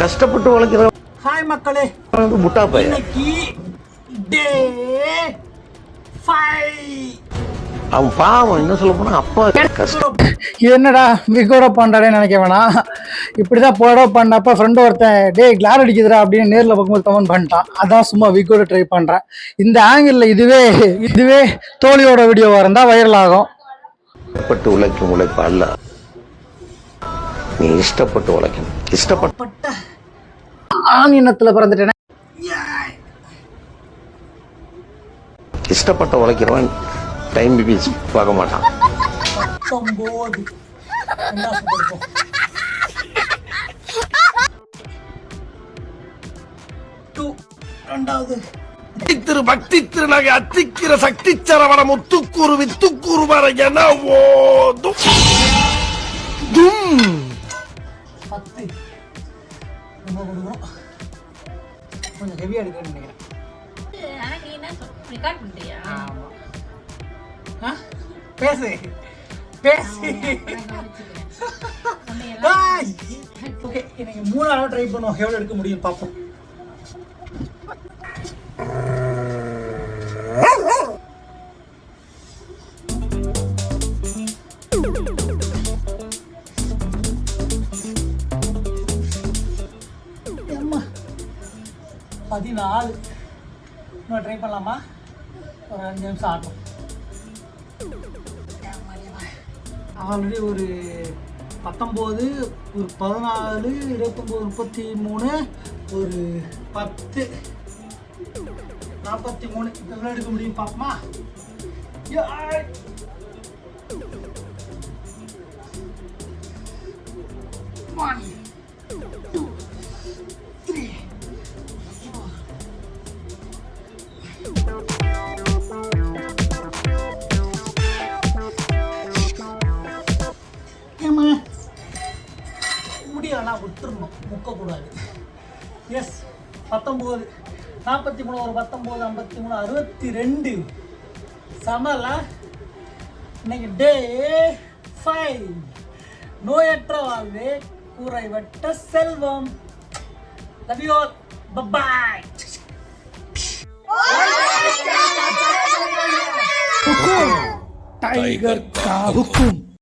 கஷ்டப்பட்டு உழைக்கிற ஹாய் மக்களே. முட்டா இன்னைக்கு டே ஃபைவ். அவன் பாவம் என்ன சொல்ல போனா அப்பா கஷ்டம். என்னடா விகோட பண்றாடே நினைக்க வேணாம். இப்படிதான் போடோ பண்ணப்ப ஃப்ரெண்டு ஒருத்தன் டேய் கிளார் அடிக்குதுடா அப்படின்னு நேர்ல பார்க்கும்போது கமெண்ட் பண்ணிட்டான். அதான் சும்மா விகோட ட்ரை பண்றேன். இந்த ஆங்கிள் இதுவே இதுவே தோழியோட வீடியோவா இருந்தா வைரல் ஆகும். கஷ்டப்பட்டு உழைக்கும் உழைப்பு அல்ல. நீ இஷ்டப்பட்டு உழைக்கணும். இஷ்டப்பட்டு. பட்ட ஆண் இனத்துல பிறந்துட்டேனே. இஷ்டப்பட்டு உழைக்கிறவன் டைம் பிபிஸ் பார்க்க மாட்டான். ரெண்டாவது. திரு பக்தி திருநகை அத்திக்கிற சக்தி சரவண முத்துக்கூறு வித்துக்கூறு வர என ஓதும். தும் பத்து. ரொம்ப கொடுக்குறோம். கொஞ்சம் ஹெவியாக எடுக்கணும்னு நினைக்கிறேன். பேசு. பேசு. ஓகே இன்னைக்கு மூணு அளவு ட்ரை பண்ணுவோம். எவ்வளோ எடுக்க முடியும் பார்ப்போம் பதினாலு. இன்னும் ட்ரை பண்ணலாமா? ஒரு அஞ்சு நிமிஷம் ஆகும். ஆல்ரெடி ஒரு பத்தொம்போது ஒரு பதினாலு இருபத்தொம்போது முப்பத்தி மூணு ஒரு பத்து. நாற்பத்தி மூணு எவ்வளோ எடுக்க முடியும் பார்ப்போமா? யாய். விட்டுருணும் முக்கக்கூடாது. எஸ் பத்தொம்போது. நாற்பத்தி மூணு ஒரு பத்தொம்போது ஐம்பத்தி மூணு அறுபத்தி ரெண்டு சமல. இன்னைக்கு டே ஃபைவ் நோயற்ற வாழ்வே குறைவட்ட செல்வம். லவ் யூ ஆல் பபாய் டைகர் கா